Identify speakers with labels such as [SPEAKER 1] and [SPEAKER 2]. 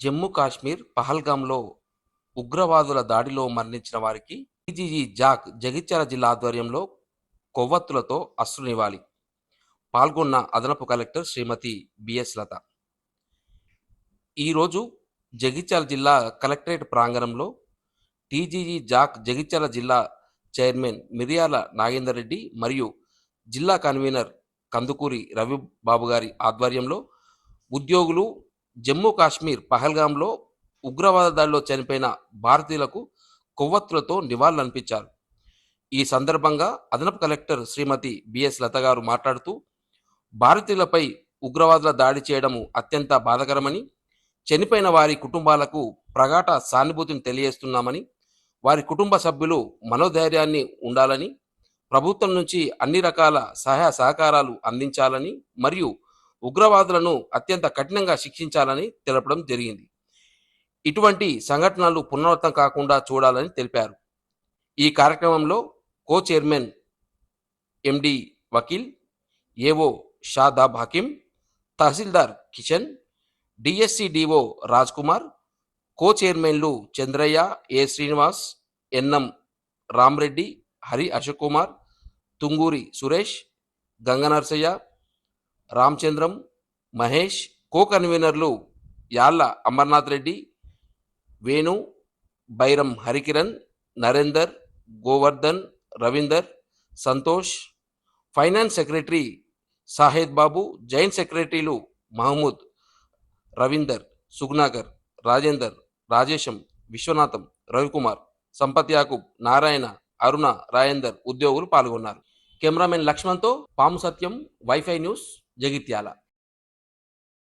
[SPEAKER 1] జమ్మూ కాశ్మీర్ పహల్గాంలో ఉగ్రవాదుల దాడిలో మరణించిన వారికి టీజీజీ జాక్ జగిత్యాల జిల్లా ఆధ్వర్యంలో కొవ్వొత్తులతో అశ్రునివ్వాలి పాల్గొన్న అదనపు కలెక్టర్ శ్రీమతి బిఎస్ లత. ఈరోజు జగిత్యాల జిల్లా కలెక్టరేట్ ప్రాంగణంలో టీజీజీ జాక్ జగిత్యాల జిల్లా చైర్మన్ మిరియాల నాగేందర్ రెడ్డి మరియు జిల్లా కన్వీనర్ కందుకూరి రవిబాబు గారి ఆధ్వర్యంలో ఉద్యోగులు జమ్మూ కాశ్మీర్ పహల్గాంలో ఉగ్రవాద దాడిలో చనిపోయిన భారతీయులకు కొవ్వొత్తులతో నివాళులర్పించారు ఈ సందర్భంగా అదనపు కలెక్టర్ శ్రీమతి బిఎస్ లత గారు మాట్లాడుతూ భారతీయులపై ఉగ్రవాదుల దాడి చేయడము అత్యంత బాధకరమని చనిపోయిన వారి కుటుంబాలకు ప్రగాఢ సానుభూతిని తెలియజేస్తున్నామని వారి కుటుంబ సభ్యులు మనోధైర్యాన్ని ఉండాలని ప్రభుత్వం నుంచి అన్ని రకాల సహాయ సహకారాలు అందించాలని మరియు ఉగ్రవాదులను అత్యంత కఠినంగా శిక్షించాలని తెలపడం జరిగింది. ఇటువంటి సంఘటనలు పునరావృతం కాకుండా చూడాలని తెలిపారు. ఈ కార్యక్రమంలో co chairman MD Vakeel AO Shadab Hakeem తహసీల్దార్ కిషన్ డిఎస్సిడిఓ రాజ్ కుమార్ కో చైర్మన్లు Chandraiah A Srinivas NM Ramreddy Hari Ashok Kumar Tunguri Suresh Ganganarsaiah Ramachandram Mahesh co కన్వీనర్లు Yalla Amarnath Reddy Venu Bairam Harikiran Narender Govardhan Ravinder Santosh finance secretary Sahed Babu joint సెక్రటరీలు మహమూద్ రవీందర్ సుగ్నాకర్ రాజేందర్ రాజేశం విశ్వనాథం రవికుమార్ సంపత్ యాకూబ్ నారాయణ అరుణ రాజేందర్ ఉద్యోగులు పాల్గొన్నారు. Cameraman లక్ష్మణ్తో పాము సత్యం wifi news. Jagtial.